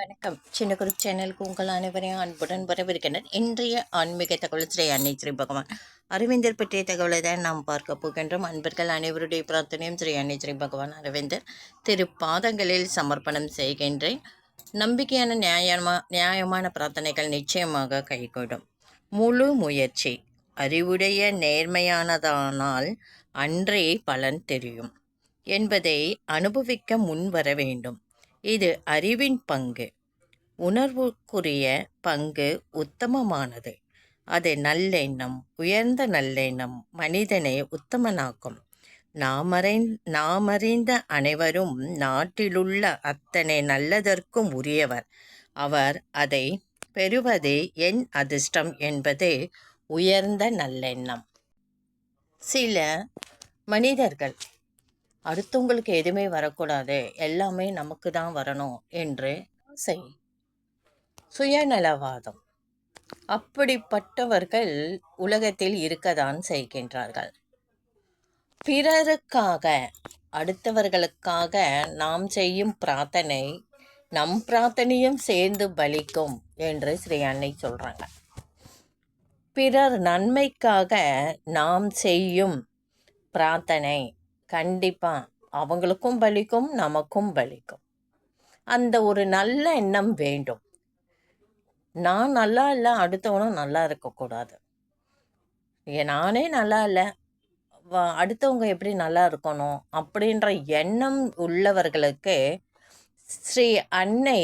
வணக்கம். சின்ன குரு சேனலுக்கு உங்கள் அனைவரையும் அன்புடன் வரவிருக்கின்றனர் இன்றைய ஆன்மீக தகவல் ஸ்ரீ அன்னை ஸ்ரீ பகவான். அரவிந்தர் பற்றிய தகவலை தான் நாம் பார்க்க போகின்றோம். அன்பர்கள் அனைவருடைய பிரார்த்தனையும் ஸ்ரீ அன்னை ஸ்ரீ பகவான் அரவிந்தர் திரு பாதங்களில் சமர்ப்பணம் செய்கின்றேன். நம்பிக்கையான நியாயமா நியாயமான பிரார்த்தனைகள் நிச்சயமாக கைகூடும். முழு முயற்சி அறிவுடைய நேர்மையானதானால் அன்றே பலன் தெரியும். என்பதை அனுபவிக்க முன் வர வேண்டும். இது அறிவின் பங்கு. உணர்வுக்குரிய பங்கு உத்தமமானது. அது நல்லெண்ணம் உயர்ந்த நல்லெண்ணம் மனிதனை உத்தமனாக்கும். நாமறை நாமறிந்த அனைவரும் நாட்டிலுள்ள அத்தனை நல்லதற்கும் உரியவர். அவர் அதை பெறுவதே என் அதிர்ஷ்டம் என்பது உயர்ந்த நல்லெண்ணம். சில மனிதர்கள் அடுத்தவங்களுக்கு எதுவுமே வரக்கூடாது. எல்லாமே நமக்கு தான் வரணும் என்று ஆசை. சுயநலவாதம். அப்படிப்பட்டவர்கள் உலகத்தில் இருக்கதான் செய்கின்றார்கள். பிறருக்காக அடுத்தவர்களுக்காக நாம் செய்யும் பிரார்த்தனை நம் பிரார்த்தனையும் சேர்ந்து பலிக்கும் என்று ஸ்ரீ அன்னை சொல்கிறாங்க பிறர் நன்மைக்காக நாம் செய்யும் பிரார்த்தனை கண்டிப்பாக அவங்களுக்கும் பலிக்கும் நமக்கும் பலிக்கும். அந்த ஒரு நல்ல எண்ணம் வேண்டும். நான் நல்லா இல்லை அடுத்தவனும் நல்லா இருக்கக்கூடாது. நானே நல்லா இல்லை. அடுத்தவங்க எப்படி நல்லா இருக்கணும்? அப்படின்ற எண்ணம் உள்ளவர்களுக்கு ஸ்ரீ அன்னை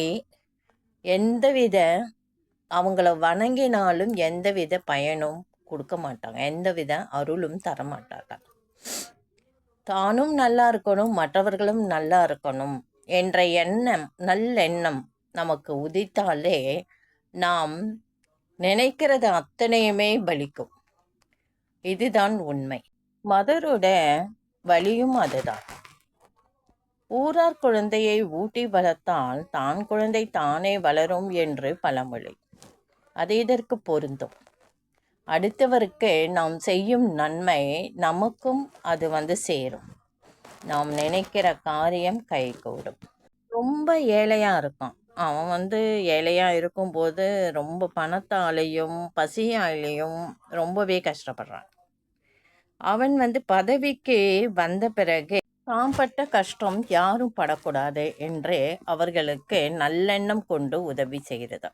எந்தவித அவங்கள வணங்கினாலும் எந்தவித பயனும் கொடுக்க மாட்டாங்க. எந்தவித அருளும் தர மாட்டாங்க தானும் நல்லா இருக்கணும் மற்றவர்களும் நல்லா இருக்கணும் என்ற எண்ணம் நல்லெண்ணம் நமக்கு உதித்தாலே நாம் நினைக்கிறது அத்தனையுமே பலிக்கும். இதுதான் உண்மை. மதரோட வழியும் அதுதான். ஊரார் குழந்தையை ஊட்டி வளர்த்தால் தான் குழந்தை தானே வளரும் என்று பழமொழி. அது இதற்கு பொருந்தும். அடுத்தவருக்கு நாம் செய்யும் நன்மை நமக்கும் அது வந்து சேரும். நாம் நினைக்கிற காரியம் கைகூடும். ரொம்ப ஏழையாக இருக்கான். அவன் வந்து ஏழையாக இருக்கும்போது ரொம்ப பணத்தாலேயும் பசியாலேயும் ரொம்பவே கஷ்டப்படுறான். அவன் வந்து பதவிக்கு வந்த பிறகு தாம் பட்ட கஷ்டம் யாரும் படக்கூடாது என்று அவர்களுக்கு நல்லெண்ணம் கொண்டு உதவி செய்கிறது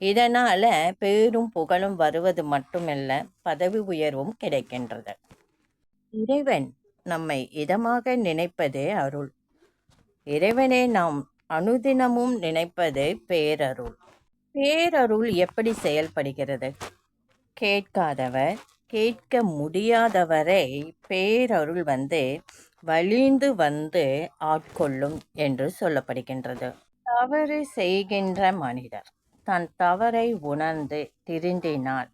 இதனால் பேரும் புகழும் வருவது மட்டுமல்ல பதவி உயர்வும் கிடைக்கின்றது. இறைவன் நம்மை இதமாக நினைப்பதே அருள். இறைவனை நாம் அனுதினமும் நினைப்பது பேரருள். பேரருள் எப்படி செயல்படுகிறது? கேட்காதவர் கேட்க முடியாதவரை பேரருள் வந்து வலிந்து வந்து ஆட்கொள்ளும் என்று சொல்லப்படுகின்றது. தவறு செய்கின்ற மனிதர். தன் தவறை உணர்ந்து திருந்தினாள்.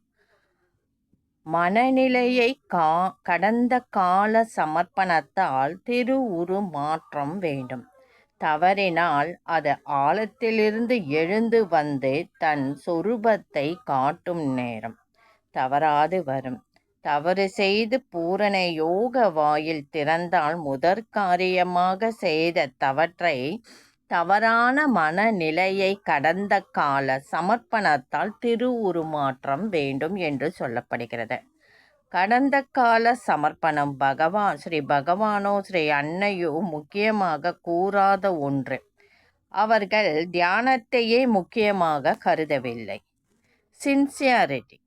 மனநிலையை கா கடந்த கால சமர்ப்பணத்தால் திரு உரு மாற்றம் வேண்டும். தவறினால் அது ஆழத்திலிருந்து எழுந்து வந்து தன் சொரூபத்தை காட்டும் நேரம். தவறாது வரும். தவறு செய்து பூரண யோக வாயில் திறந்தால் முதற் காரியமாக செய்த தவற்றை தவறான மனநிலையை கடந்த கால சமர்ப்பணத்தால் திரு உருமாற்றம் வேண்டும் என்று சொல்லப்படுகிறது. கடந்த கால சமர்ப்பணம் பகவான் ஸ்ரீ பகவானோ ஸ்ரீ அன்னையோ முக்கியமாக கூறாத ஒன்று. அவர்கள் தியானத்தையே முக்கியமாக கருதவில்லை. சின்சியாரிட்டி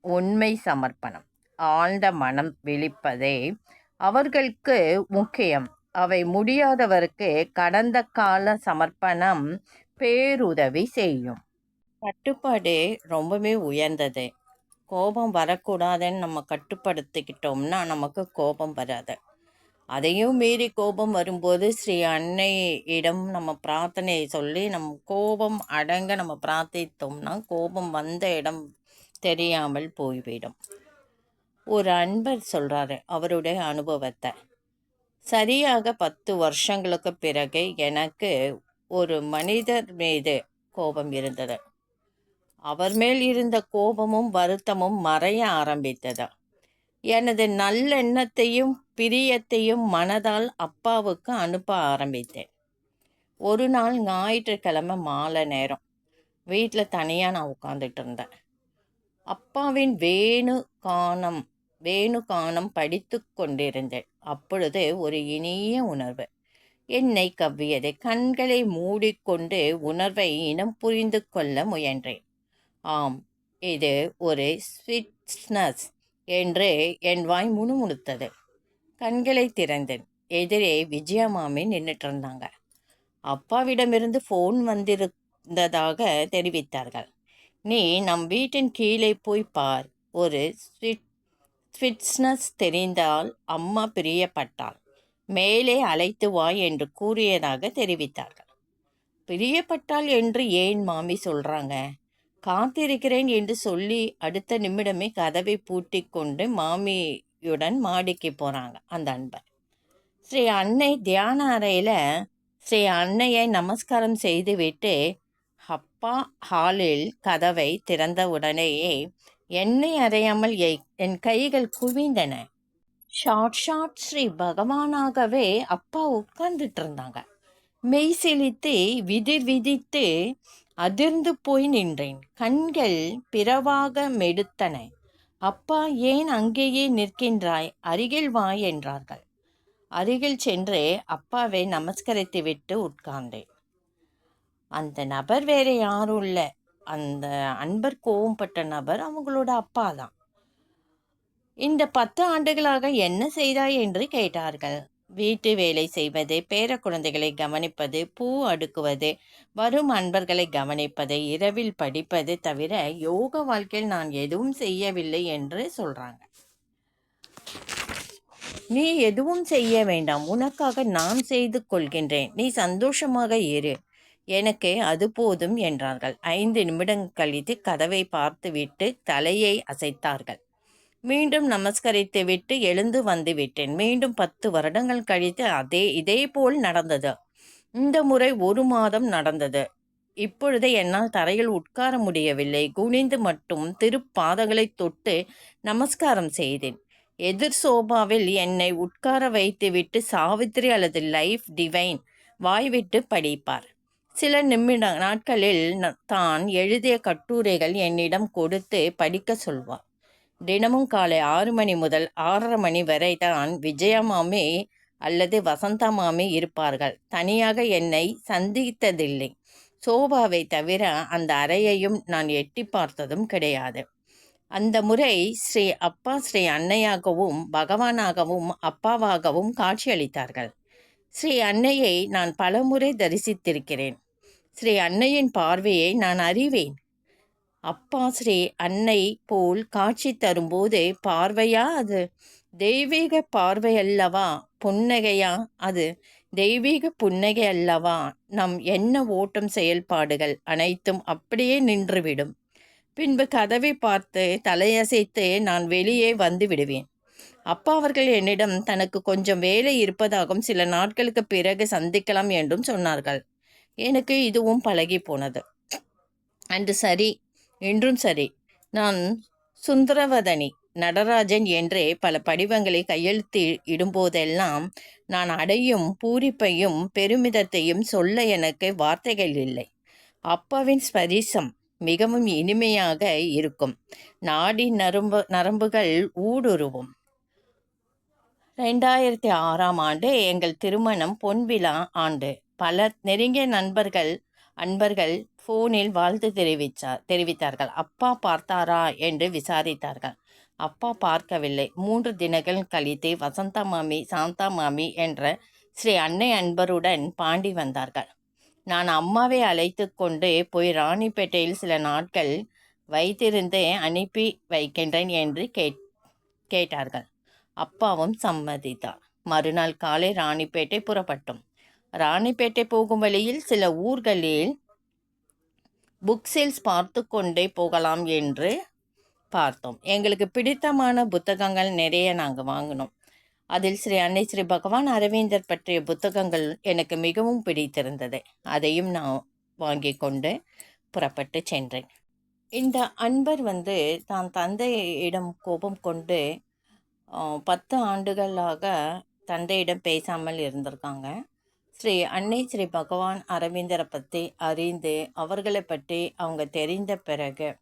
உண்மை சமர்ப்பணம் ஆழ்ந்த மனம் விழிப்பதே அவர்களுக்கு முக்கியம். அவை முடியாதவருக்கு கடந்த கால சமர்ப்பணம் பேருதவி செய்யும். கட்டுப்பாடு ரொம்பவே உயர்ந்தது. கோபம் வரக்கூடாதுன்னு நம்ம கட்டுப்படுத்திக்கிட்டோம்னா நமக்கு கோபம் வராது. அதையும் மீறி கோபம் வரும்போது ஸ்ரீ அன்னையிடம் நம்ம பிரார்த்தனை சொல்லி நம் கோபம் அடங்க நம்ம பிரார்த்தித்தோம்னா கோபம் வந்த இடம் தெரியாமல் போய்விடும். ஒரு அன்பர் சொல்கிறாரு அவருடைய அனுபவத்தை. சரியாக பத்து வருஷங்களுக்கு பிறகு எனக்கு ஒரு மனிதர் மீது கோபம் இருந்தது. அவர் மேல் இருந்த கோபமும் வருத்தமும் மறைய ஆரம்பித்தது. எனது நல்லெண்ணத்தையும் பிரியத்தையும் மனதால் அப்பாவுக்கு அனுப்ப ஆரம்பித்தேன். ஒரு நாள் ஞாயிற்றுக்கிழமை மாலை நேரம். வீட்டில் தனியாக நான் உட்காந்துட்டு இருந்தேன். அப்பாவின் வேணு கானம் வேணுகானம் படித்து கொண்டிருந்தேன். அப்பொழுது ஒரு இனிய உணர்வு. என்னை கவ்வியது. கண்களை மூடிக்கொண்டு உணர்வை இனம் புரிந்து கொள்ள முயன்றேன். ஆம் இது ஒரு ஸ்விட்ஸ்னஸ் என்று என் வாய் முணுமுணுத்தது. கண்களை திறந்தேன். எதிரே விஜயா மாமி நின்றுட்டு இருந்தாங்க அப்பாவிடமிருந்து ஃபோன் வந்திருந்ததாக தெரிவித்தார்கள். நீ நம் வீட்டின் கீழே போய் பார். ஒரு ஸ்விட் ஸ்விட்ஸ்னஸ் தெரிந்தால் அம்மா பிரியப்பட்டாள். மேலே அழைத்து வா என்று கூறியதாக தெரிவித்தார்கள். பிரியப்பட்டாள் என்று ஏன் மாமி சொல்கிறாங்க காத்திருக்கிறேன் என்று சொல்லி அடுத்த நிமிடமே கதவை பூட்டி கொண்டு மாமியுடன் மாடிக்கு போகிறாங்க அந்த அன்பர். ஸ்ரீ அன்னை தியான அறையில் ஸ்ரீ அன்னையை நமஸ்காரம் செய்துவிட்டு அப்பா ஹாலில் கதவை திறந்த உடனேயே என்னை அறையாமல் என் கைகள் குவிந்தன. ஷார்ட் ஷார்ட் ஸ்ரீ பகவானாகவே அப்பா உட்கார்ந்துட்டு இருந்தாங்க. மெய் செலுத்தி விதிர் விதித்து அதிர்ந்து போய் நின்றேன். கண்கள் பிறவாக மெடுத்தன. அப்பா ஏன் அங்கேயே நிற்கின்றாய்? அருகில் வா என்றார்கள். அருகில் சென்று அப்பாவை நமஸ்கரித்து விட்டு உட்கார்ந்தேன். அந்த நபர் வேற யாரும் இல்லை. அந்த அன்பர் கோவப்பட்ட நபர் அவங்களோட அப்பா தான். இந்த பத்து ஆண்டுகளாக என்ன செய்தாய் என்று கேட்டார்கள். வீட்டு வேலை செய்வது பேர குழந்தைகளை கவனிப்பது பூ அடுக்குவது வரும் அன்பர்களை கவனிப்பது இரவில் படிப்பது தவிர யோக வாழ்க்கையில் நான் எதுவும் செய்யவில்லை என்று சொல்றாங்க. நீ எதுவும் செய்ய வேண்டாம். உனக்காக நான் செய்து கொள்கின்றேன். நீ சந்தோஷமாக இரு. எனக்கு அது போதும் என்றார்கள். ஐந்து நிமிடங்கள் கழித்து கதவை பார்த்துவிட்டு தலையை அசைத்தார்கள். மீண்டும் நமஸ்கரித்து விட்டு எழுந்து வந்து விட்டேன். மீண்டும் பத்து வருடங்கள் கழித்து அதே இதே போல் நடந்தது. இந்த முறை ஒரு மாதம் நடந்தது. இப்பொழுது என்னால் தரையில் உட்கார முடியவில்லை. குனிந்து மட்டும் திருப்பாதங்களை தொட்டு நமஸ்காரம் செய்தேன். எதிர் சோபாவில் என்னை உட்கார வைத்துவிட்டு சாவித்திரி அல்லது லைஃப் டிவைன் வாய்விட்டு படிப்பார். சில நிமிட நாட்களில் தான் எழுதிய கட்டுரைகள் என்னிடம் கொடுத்து படிக்க சொல்வார். தினமும் காலை ஆறு மணி முதல் ஆறரை மணி வரை தான் விஜயமாமே அல்லது வசந்தா மாமி இருப்பார்கள். தனியாக என்னை சந்தித்ததில்லை. சோபாவை தவிர அந்த அறையையும் நான் எட்டி பார்த்ததும் கிடையாது. அந்த முறை ஸ்ரீ அப்பா ஸ்ரீ அன்னையாகவும் பகவானாகவும் அப்பாவாகவும் காட்சியளித்தார்கள். ஸ்ரீ அன்னையை நான் பலமுறை தரிசித்திருக்கிறேன். ஸ்ரீ அன்னையின் பார்வையை நான் அறிவேன். அப்பா ஸ்ரீ அன்னை போல் காட்சி தரும்போது பார்வையா அது? தெய்வீக பார்வை அல்லவா புன்னகையா அது? தெய்வீக புன்னகை அல்லவா நம் என்ன ஓட்டம் செயல்பாடுகள் அனைத்தும் அப்படியே நின்றுவிடும். பின்பு கதவை பார்த்து தலையசைத்து நான் வெளியே வந்து விடுவேன். அப்பா அவர்கள் என்னிடம் தனக்கு கொஞ்சம் வேலை இருப்பதாகவும் சில நாட்களுக்கு பிறகு சந்திக்கலாம் என்றும் சொன்னார்கள். எனக்கு இதுவும் பழகி போனது. அன்று சரி இன்றும் சரி. நான் சுந்தரவதனி நடராஜன் என்றே பல படிவங்களை கையெழுத்து இடும்போதெல்லாம் நான் அடையும் பூரிப்பையும் பெருமிதத்தையும் சொல்ல எனக்கு வார்த்தைகள் இல்லை. அப்பாவின் ஸ்பரிசம் மிகவும் இனிமையாக இருக்கும். நாடி நரம்பு நரம்புகள் ஊடுருவும். ரெண்டாயிரத்தி ஆறாம் ஆண்டு எங்கள் திருமணம் பொன்விழா ஆண்டு. பல நெருங்கிய நண்பர்கள் அன்பர்கள் ஃபோனில் வாழ்த்து தெரிவித்தார் தெரிவித்தார்கள். அப்பா பார்த்தாரா? என்று விசாரித்தார்கள். அப்பா பார்க்கவில்லை. மூன்று தினங்கள் கழித்து வசந்தா மாமி சாந்தா மாமி என்ற ஸ்ரீ அன்னை அன்பருடன் பாண்டி வந்தார்கள். நான் அம்மாவை அழைத்து கொண்டு போய் ராணிப்பேட்டையில் சில நாட்கள் வைத்திருந்து அனுப்பி வைக்கின்றேன் என்று கேட் கேட்டார்கள். அப்பாவும் சம்மதித்தார். மறுநாள் காலை ராணிப்பேட்டை புறப்பட்டோம். ராணிப்பேட்டை போகும் வழியில் சில ஊர்களில் புக் சேல்ஸ் பார்த்து கொண்டே போகலாம் என்று பார்த்தோம். எங்களுக்கு பிடித்தமான புத்தகங்கள் நிறைய நாங்கள் வாங்கினோம். அதில் ஸ்ரீ அன்னை ஸ்ரீ பகவான் அரவிந்தர் பற்றிய புத்தகங்கள் எனக்கு மிகவும் பிடித்திருந்தது. அதையும் நான் வாங்கி கொண்டு புறப்பட்டு சென்றேன். இந்த அன்பர் வந்து தான் தந்தையிடம் கோபம் கொண்டு பத்து ஆண்டுகளாக தந்தையிடம் பேசாமல் இருந்திருக்காங்க. ஸ்ரீ அன்னை ஸ்ரீ பகவான் அரவிந்தரை பற்றி அறிந்து அவர்களை பற்றி அவங்க தெரிந்த பிறகு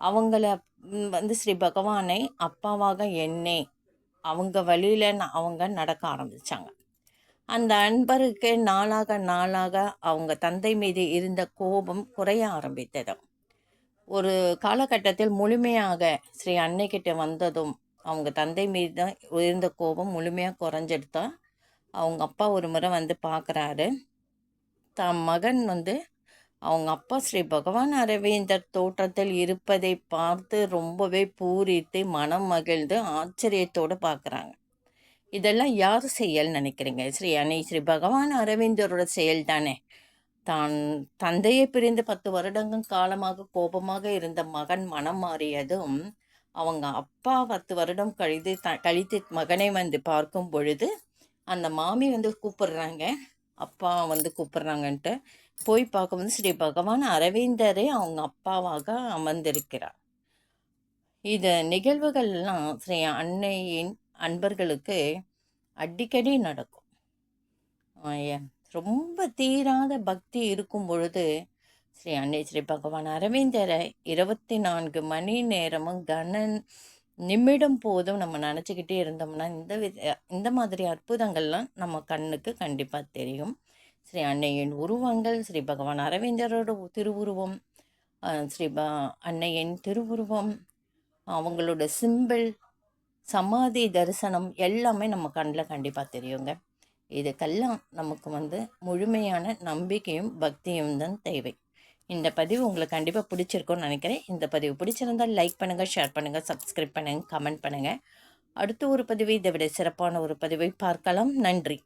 அவங்கள வந்து ஸ்ரீ பகவானை அப்பாவாக எண்ணி அவங்க வழியில் அவங்க நடக்க ஆரம்பித்தாங்க அந்த அன்பருக்கு நாளாக நாளாக அவங்க தந்தை மீது இருந்த கோபம் குறைய ஆரம்பித்தது. ஒரு காலகட்டத்தில் முழுமையாக ஸ்ரீ அன்னைக்கிட்ட வந்ததும் அவங்க தந்தை மீது தான் இருந்த கோபம் முழுமையாக குறைஞ்சிடுதா அவங்க அப்பா ஒரு முறை வந்து பார்க்குறாரு தம் மகன் வந்து அவங்க அப்பா ஸ்ரீ பகவான் அரவிந்தர் தோற்றத்தில் இருப்பதை பார்த்து ரொம்பவே பூரித்து மனம் மகிழ்ந்து ஆச்சரியத்தோடு பார்க்குறாங்க இதெல்லாம் யார் செயல் நினைக்கிறீங்க? ஸ்ரீ அணி ஸ்ரீ பகவான் அரவிந்தரோட செயல் தானே? தான் தந்தையை பிரிந்து பத்து வருடங்கள் காலமாக கோபமாக இருந்த மகன் மனம் மாறியதும் அவங்க அப்பா பத்து வருடம் கழித்து த கழித்து மகனை வந்து பார்க்கும் பொழுது அந்த மாமி வந்து கூப்பிடுறாங்க. அப்பா வந்து கூப்பிட்றாங்கன்ட்டு போய் பார்க்கும்போது ஸ்ரீ பகவான் அரவிந்தரே அவங்க அப்பாவாக அமர்ந்திருக்கிறார். இது நிகழ்வுகள்லாம் ஸ்ரீ அன்னையின் அன்பர்களுக்கு அடிக்கடி நடக்கும். ரொம்ப தீராத பக்தி இருக்கும் பொழுது ஸ்ரீ அன்னை ஸ்ரீ பகவான் அரவிந்தரை இருபத்தி நான்கு மணி நேரமும் கணன் நிமிடம் போதும் நம்ம நினச்சிக்கிட்டே இருந்தோம்னா இந்த வித இந்த மாதிரி அற்புதங்கள்லாம் நம்ம கண்ணுக்கு கண்டிப்பாக தெரியும். ஸ்ரீ அன்னையின் உருவங்கள் ஸ்ரீ பகவான் அரவிந்தரோட திருவுருவம் ஸ்ரீ ப அன்னையின் திருவுருவம் அவங்களோட சிம்பிள் சமாதி தரிசனம் எல்லாமே நம்ம கண்ணில் கண்டிப்பாக தெரியுங்க. இதுக்கெல்லாம் நமக்கு வந்து முழுமையான நம்பிக்கையும் பக்தியும் தான் தேவை. இந்த பதிவு உங்களுக்கு கண்டிப்பாக பிடிச்சிருக்கும்னு நினைக்கிறேன். இந்த பதிவு பிடிச்சிருந்தால் லைக் பண்ணுங்கள் ஷேர் பண்ணுங்கள் சப்ஸ்கிரைப் பண்ணுங்கள் கமெண்ட் பண்ணுங்கள் அடுத்த ஒரு பதிவை இதை விட சிறப்பான ஒரு பதிவை பார்க்கலாம். நன்றி.